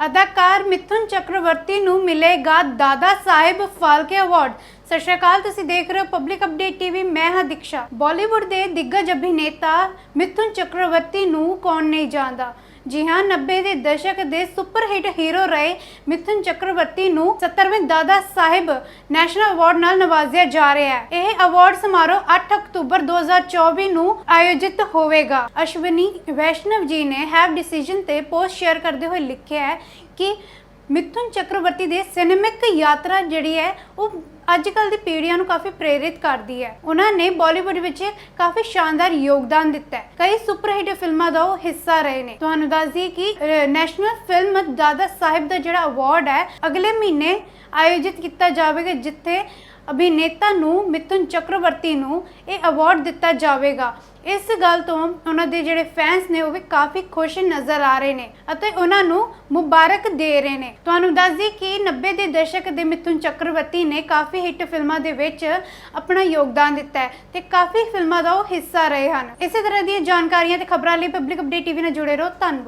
ਅਦਾਕਾਰ ਮਿਥੁਨ ਚੱਕਰਵਰਤੀ ਨੂੰ ਮਿਲੇਗਾ ਦਾਦਾ ਸਾਹਿਬ ਫਾਲਕੇ ਅਵਾਰਡ। ਸਤਿ ਸ਼੍ਰੀ ਅਕਾਲ, ਤੁਸੀਂ ਦੇਖ ਰਹੇ ਹੋ ਪਬਲਿਕ ਅਪਡੇਟ ਟੀਵੀ ਮੈਂ ਹਾਂ ਦੀਕਸ਼ਾ। ਬਾਲੀਵੁੱਡ ਦੇ ਦਿੱਗਜ ਅਭਿਨੇਤਾ ਮਿਥੁਨ ਚੱਕਰਵਰਤੀ ਨੂੰ ਕੌਣ ਨਹੀਂ ਜਾਣਦਾ? ਜੀ ਹਾਂ 90 ਦੇ ਦਸ਼ਕ ਦੇ ਸੁਪਰ ਹੀਰੋ ਰਹੇ ਮਿਥੁਨ ਚੱਕਰਵਰਤੀ ਨੂੰ 70ਵੇਂ ਦਾਦਾ ਸਾਹਿਬ ਨੈਸ਼ਨਲ ਅਵਾਰਡ ਨਾਲ ਨਵਾਜ਼ਿਆ ਜਾ ਰਿਹਾ ਹੈ। ਇਹ ਅਵਾਰਡ ਸਮਾਰੋਹ 8 ਅਕਤੂਬਰ 2024 ਨੂੰ ਆਯੋਜਿਤ ਹੋਵੇਗਾ। ਅਸ਼ਵਨੀ ਵੈਸ਼ਨਵ ਜੀ ਨੇ ਹੈਵ ਡਿਸੀਜਨ ਤੇ ਪੋਸਟ ਸ਼ੇਅਰ ਕਰਦੇ ਹੋਏ ਲਿਖਿਆ ਹੈ ਕਿ ਮਿਥੁਨ ਚੱਕਰਵਰਤੀ ਦੇ ਸਿਨੇਮਿਕ ਯਾਤਰਾ ਜਿਹੜੀ ਹੈ, ਉਹ ਅੱਜ ਕੱਲ ਦੀ ਪੀੜ੍ਹੀਆਂ ਨੂੰ ਕਾਫੀ ਪ੍ਰੇਰਿਤ ਕਰਦੀ ਹੈ। ਉਹਨਾਂ ਨੇ ਬਾਲੀਵੁੱਡ ਵਿੱਚ ਕਾਫੀ ਸ਼ਾਨਦਾਰ ਯੋਗਦਾਨ ਦਿੱਤਾ ਹੈ। ਕਈ ਸੁਪਰ ਹਿੱਟ ਫਿਲਮਾਂ ਦਾ ਉਹ ਹਿੱਸਾ ਰਹੇ ਨੇ। ਤੁਹਾਨੂੰ ਦੱਸ ਦਈਏ ਕਿ ਨੈਸ਼ਨਲ ਫਿਲਮ ਦਾਦਾ ਸਾਹਿਬ ਦਾ ਜਿਹੜਾ ਅਵਾਰਡ ਹੈ, ਅਗਲੇ ਮਹੀਨੇ ਆਯੋਜਿਤ ਕੀਤਾ ਜਾਵੇਗਾ, ਜਿੱਥੇ ਅਭਿਨੇਤਾ ਨੂੰ ਮਿਥੁਨ ਚੱਕਰਵਰਤੀ ਨੂੰ ਇਹ ਅਵਾਰਡ ਦਿੱਤਾ ਜਾਵੇਗਾ। ਇਸ ਗੱਲ ਤੋਂ ਉਹਨਾਂ ਦੇ ਜਿਹੜੇ ਫੈਨਸ ਨੇ ਉਹ ਵੀ ਕਾਫੀ ਖੁਸ਼ ਨਜ਼ਰ ਆ ਰਹੇ ਨੇ ਅਤੇ ਉਹਨਾਂ ਨੂੰ ਮੁਬਾਰਕ ਦੇ ਰਹੇ ਨੇ। ਤੁਹਾਨੂੰ ਦੱਸ ਦਈਏ ਕਿ 90 ਦੇ ਦਸ਼ਕ ਦੇ ਮਿਥੁਨ ਚੱਕਰਵਰਤੀ ਨੇ ਕਾਫੀ ਹਿੱਟ ਫਿਲਮਾਂ ਦੇ ਵਿੱਚ ਆਪਣਾ ਯੋਗਦਾਨ ਦਿੱਤਾ ਹੈ ਤੇ ਕਾਫੀ ਫਿਲਮਾਂ ਦਾ ਉਹ ਹਿੱਸਾ ਰਹੇ ਹਨ। ਇਸੇ ਤਰ੍ਹਾਂ ਦੀਆਂ ਜਾਣਕਾਰੀਆਂ ਤੇ ਖਬਰਾਂ ਲਈ ਪਬਲਿਕ ਅਪਡੇਟ ਟੀਵੀ ਨਾਲ ਜੁੜੇ ਰਹੋ। ਧੰਨਵਾਦ।